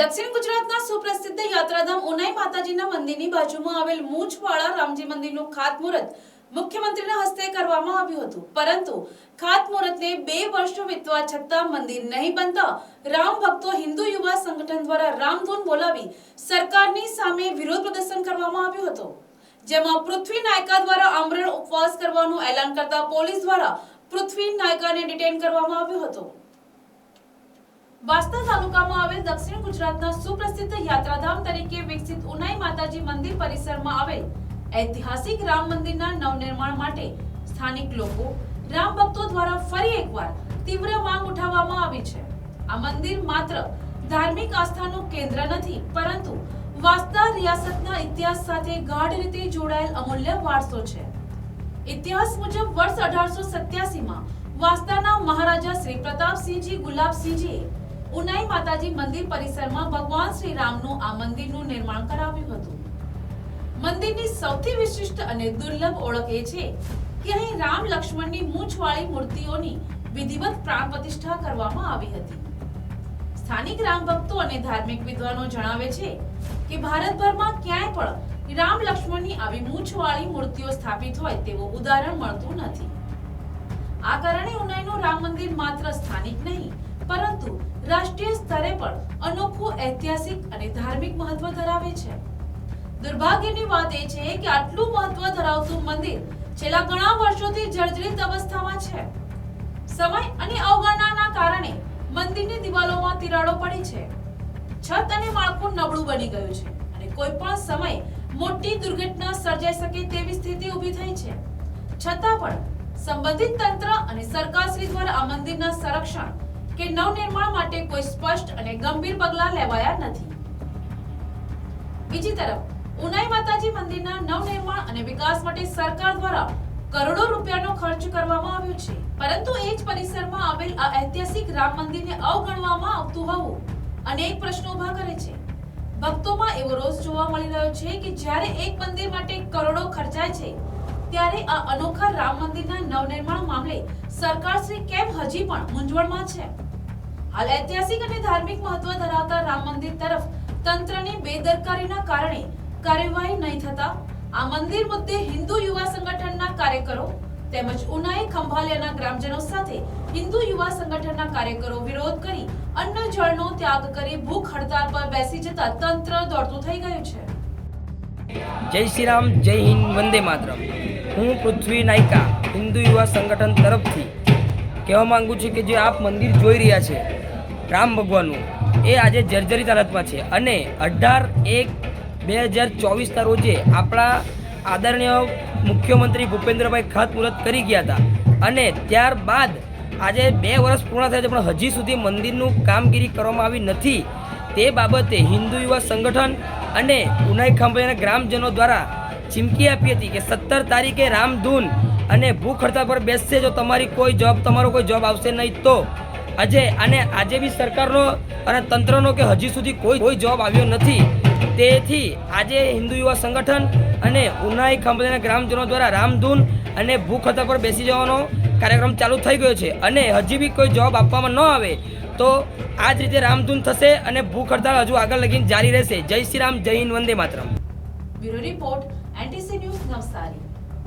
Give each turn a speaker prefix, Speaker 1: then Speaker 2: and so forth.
Speaker 1: દક્ષિણ ગુજરાતના સુપ્રસિદ્ધ યાત્રાધામ ઉનાઈ માતાજીના મંદિરની બાજુમાં આવેલ મૂછવાળા રામજી મંદિરનું ખાતમુહૂર્ત મુખ્યમંત્રીના હસ્તે કરવામાં આવ્યું હતું. પરંતુ ખાતમુહૂર્તને બે વર્ષ વીતવા છતાં મંદિર નહીં બનતા રામ ભક્તો હિન્દુ યુવા સંગઠન દ્વારા રામધૂન બોલાવી સરકારની સામે વિરોધ પ્રદર્શન કરવામાં આવ્યું હતું. જેમાં પૃથ્વી નાયકા દ્વારા આમરણ ઉપવાસ કરવાનું એલાન કરતા પોલીસ દ્વારા પૃથ્વી નાયકાને ડિટેન કરવામાં આવ્યો હતો. વાસ્તા તાલુકામાં આવેલ દક્ષિણ ગુજરાતના સુપ્રસિદ્ધ યાત્રાધામ તરીકે વિકસિત ઉનાઈ માતાજી મંદિર પરિસરમાં આવેલ ઐતિહાસિક રામ મંદિરના નવનિર્માણ માટે સ્થાનિક લોકો રામ ભક્તો દ્વારા ફરી એકવાર તીવ્ર માંગ ઉઠાવવામાં આવી છે. આ મંદિર માત્ર ધાર્મિક આસ્થાનું કેન્દ્ર નથી, પરંતુ વાસ્તા રિયાસતના ઇતિહાસ સાથે ગાઢ રીતે જોડાયેલ અમૂલ્ય વારસો છે. ઇતિહાસ મુજબ વર્ષ અઢારસો સત્યાસીમાં વાસ્તાના મહારાજા શ્રી પ્રતાપસિંહજી ગુલાબસિંહજીએ ઉનાઈ માતાજી મંદિર પરિસરમાં ભગવાન શ્રી રામનું આ મંદિરનું નિર્માણ કરાવ્યું હતું. મંદિરની સૌથી વિશિષ્ટ અને દુર્લભ ઓળખ એ છે કે અહીં રામ લક્ષ્મણની મૂછવાળી મૂર્તિઓની વિધિવત પ્રાણ પ્રતિષ્ઠા કરવામાં આવી હતી. સ્થાનિક રામ ભક્તો અને ધાર્મિક વિદ્વાનો જણાવે છે કે ભારતભરમાં ક્યાંય પણ રામ લક્ષ્મણની આવી મૂછવાળી મૂર્તિઓ સ્થાપિત હોય તેવું ઉદાહરણ મળતું નથી. આ કારણે ઉનાઈનું રામ મંદિર માત્ર સ્થાનિક નહીં રાષ્ટ્રીય સ્તરે પણ અનોખું ઐતિહાસિક અને ધાર્મિક મહત્વ ધરાવે છે. દુર્ભાગ્યની વાત એ છે કે આટલું મહત્વ ધરાવતું મંદિર છેલ્લા ઘણા વર્ષોથી જર્જરિત અવસ્થામાં છે. સમય અને અવગણનાના કારણે મંદિરની દિવાલોમાં તિરાડો પડી છે. છત અને માળખું નબળું બની ગયું છે અને કોઈ પણ સમય મોટી દુર્ઘટના સર્જાઈ શકે તેવી સ્થિતિ ઊભી થઈ છે. છતાં પણ સંબંધિત તંત્ર અને સરકારશ્રી દ્વારા આ મંદિરના સંરક્ષણ કે નવનિર્માણ માટે કોઈ સ્પષ્ટ અને ગંભીર પગલાં લેવાયા નથી. બીજી તરફ, ઉનાઈ માતાજી મંદિરના નવનિર્માણ અને વિકાસ માટે સરકાર દ્વારા કરોડો રૂપિયાનો ખર્ચ કરવામાં આવ્યો છે. પરંતુ એ જ પરિસરમાં આવેલ આ ઐતિહાસિક રામ મંદિરને અવગણવામાં આવતું હોવું અનેક પ્રશ્નો ઊભા કરે છે. ભક્તોમાં એવો રોષ જોવા મળી રહ્યો છે કે જ્યારે એક મંદિર માટે કરોડો ખર્ચાય છે ત્યારે આ અનોખા રામ મંદિરના નવનિર્માણ મામલે સરકાર શ્રી કેમ હજી પણ મૂંઝવણમાં છે? હાલ ઐતિહાસિક અને ધાર્મિક મહત્વ ધરાવતા રામ મંદિર તરફ તંત્રની બેદરકારીના કારણે કાર્યવાહી નહીં થતા, આ મંદિર મુદ્દે હિન્દુ યુવા સંગઠનના કાર્યકરો તેમજ ઉનાઈ ખંભાલિયાના ગ્રામજનો સાથે હિન્દુ યુવા સંગઠનના કાર્યકરો વિરોધ કરી અન્ન જળનો ત્યાગ કરી ભૂખ હડતાલ પર બેસી જતા તંત્ર દોડતું થઈ ગયું છે.
Speaker 2: જય શ્રી રામ, જય હિન્દ, વંદે માતરમ. હું પૃથ્વી નાયકા, હિન્દુ યુવા સંગઠન તરફથી કહેવા માગું છું કે જે આપ મંદિર જોઈ રહ્યા છે, રામ ભગવાનનું, એ આજે જર્જરિત હાલતમાં છે. અને અઢાર એક બે હજાર ચોવીસના રોજે આપણા આદરણીય મુખ્યમંત્રી ભૂપેન્દ્રભાઈ ખાતમુહૂર્ત કરી ગયા હતા. અને ત્યારબાદ આજે બે વર્ષ પૂર્ણ થયા છે, પણ હજી સુધી મંદિરનું કામગીરી કરવામાં આવી નથી. તે બાબતે હિન્દુ યુવા સંગઠન અને ઉનાઈ ખાંભળીના ગ્રામજનો દ્વારા ચીમકી આપી હતી કે સત્તર તારીખે રામધૂન અને ભૂખ હડતાળ પર બેસશે. જો તમારી કોઈ જોબ તમારો કોઈ જોબ આવશે નહીં તો આજે અને આજે બી સરકારનો અને તંત્રનો કે હજી સુધી કોઈ કોઈ જોબ આવ્યો નથી. તેથી આજે હિન્દુ યુવા સંગઠન અને ઉનાઈ ખાંભળીના ગ્રામજનો દ્વારા રામધૂન અને ભૂખ હડતાળ પર બેસી જવાનો કાર્યક્રમ ચાલુ થઈ ગયો છે. અને હજી બી કોઈ જોબ આપવામાં ન આવે તો આ જ રીતે રામધૂન થશે અને ભૂખ હડતાલ હજુ આગળ લગીને જારી રહેશે. જય શ્રી રામ, જય હિન્દ, વંદે માતરમ.
Speaker 1: Bureau report, NTC news Navsari.